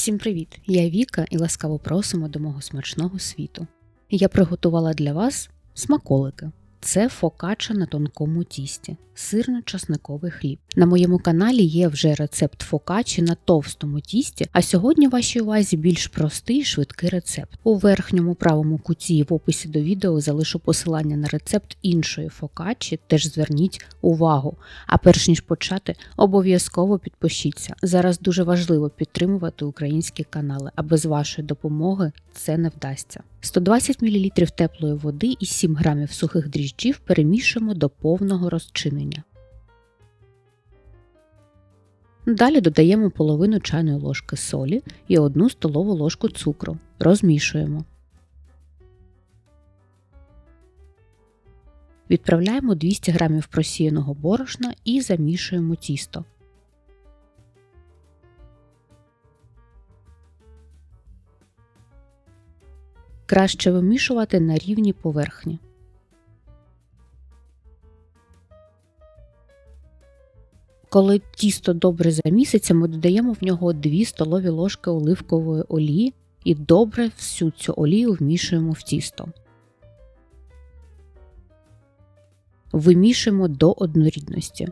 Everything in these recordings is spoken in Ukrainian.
Всім привіт! Я Віка і ласкаво просимо до мого смачного світу. Я приготувала для вас смаколики. Це фокача на тонкому тісті, сирно-часниковий хліб. На моєму каналі є вже рецепт фокачі на товстому тісті, а сьогодні вашій увазі більш простий і швидкий рецепт. У верхньому правому куті в описі до відео залишу посилання на рецепт іншої фокачі, теж зверніть увагу. А перш ніж почати, обов'язково підпишіться. Зараз дуже важливо підтримувати українські канали, а без вашої допомоги це не вдасться. 120 мл теплої води і 7 г сухих дріжджів перемішуємо до повного розчинення. Далі додаємо половину чайної ложки солі і 1 столову ложку цукру. Розмішуємо. Відправляємо 200 г просіяного борошна і замішуємо тісто. Краще вимішувати на рівні поверхні. Коли тісто добре заміситься, ми додаємо в нього 2 столові ложки оливкової олії і добре всю цю олію вмішуємо в тісто. Вимішуємо до однорідності.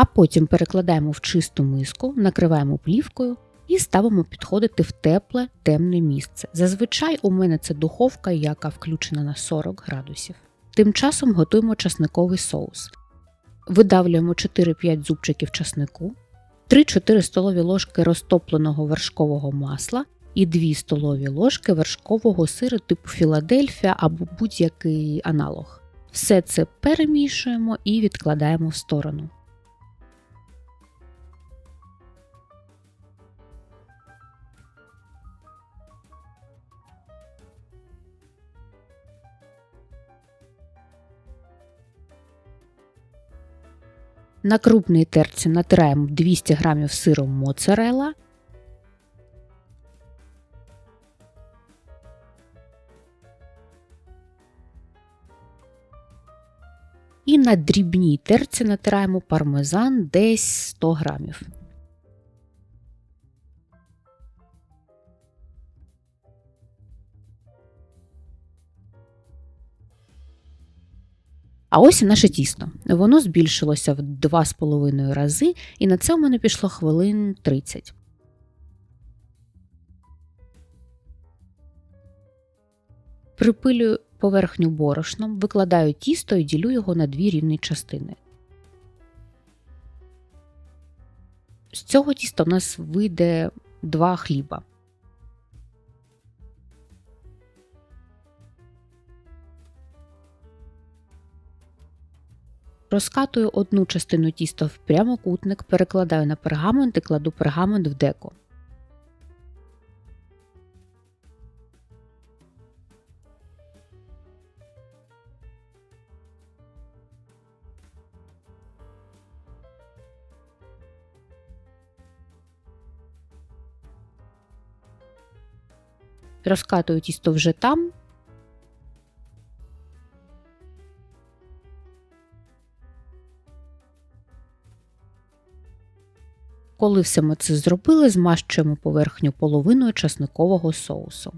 А потім перекладаємо в чисту миску, накриваємо плівкою і ставимо підходити в тепле темне місце. Зазвичай у мене це духовка, яка включена на 40 градусів. Тим часом готуємо часниковий соус. Видавлюємо 4-5 зубчиків часнику, 3-4 столові ложки розтопленого вершкового масла і 2 столові ложки вершкового сиру типу Філадельфія або будь-який аналог. Все це перемішуємо і відкладаємо в сторону. На крупній терці натираємо 200 г сиру моцарелла. І на дрібній терці натираємо пармезан десь 100 грамів. А ось і наше тісто. Воно збільшилося в 2,5 рази, і на це у мене пішло хвилин 30. Припилюю поверхню борошном, викладаю тісто і ділю його на дві рівні частини. З цього тіста у нас вийде два хліба. Розкатую одну частину тіста в прямокутник, перекладаю на пергамент і кладу пергамент в деко. Розкатую тісто вже там, Коли все ми це зробили, змащуємо поверхню половиною часникового соусу.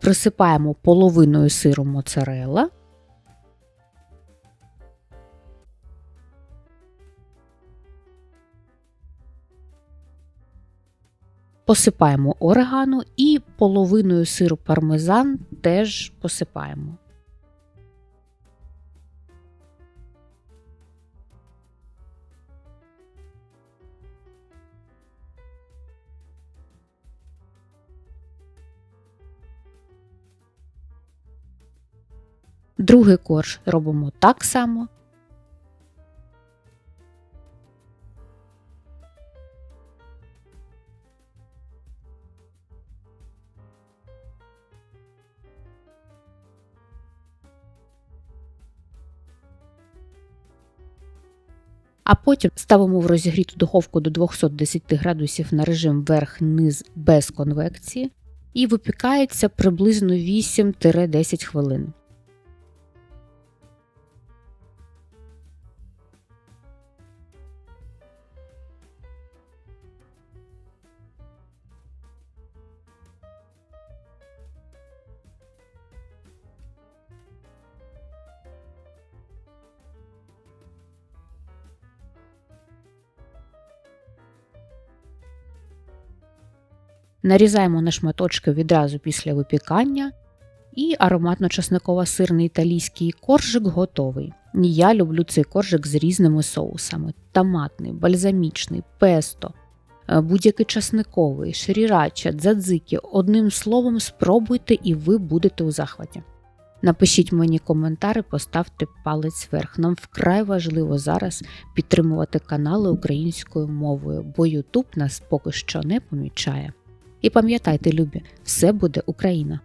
Присипаємо половиною сиру моцарелла Посипаємо орегано і половиною сиру пармезан теж посипаємо. Другий корж робимо так само. А потім ставимо в розігріту духовку до 210 градусів на режим верх-низ без конвекції і випікається приблизно 8-10 хвилин. Нарізаємо на шматочки відразу після випікання. І ароматно-часниково сирний італійський коржик готовий. Я люблю цей коржик з різними соусами: томатний, бальзамічний, песто, е, будь-який часниковий, шрірача, дзадзики. Одним словом, спробуйте і ви будете у захваті. Напишіть мені коментар і поставте палець вверх. Нам вкрай важливо зараз підтримувати канали українською мовою, бо YouTube нас поки що не помічає. І пам'ятайте, любі, все буде Україна!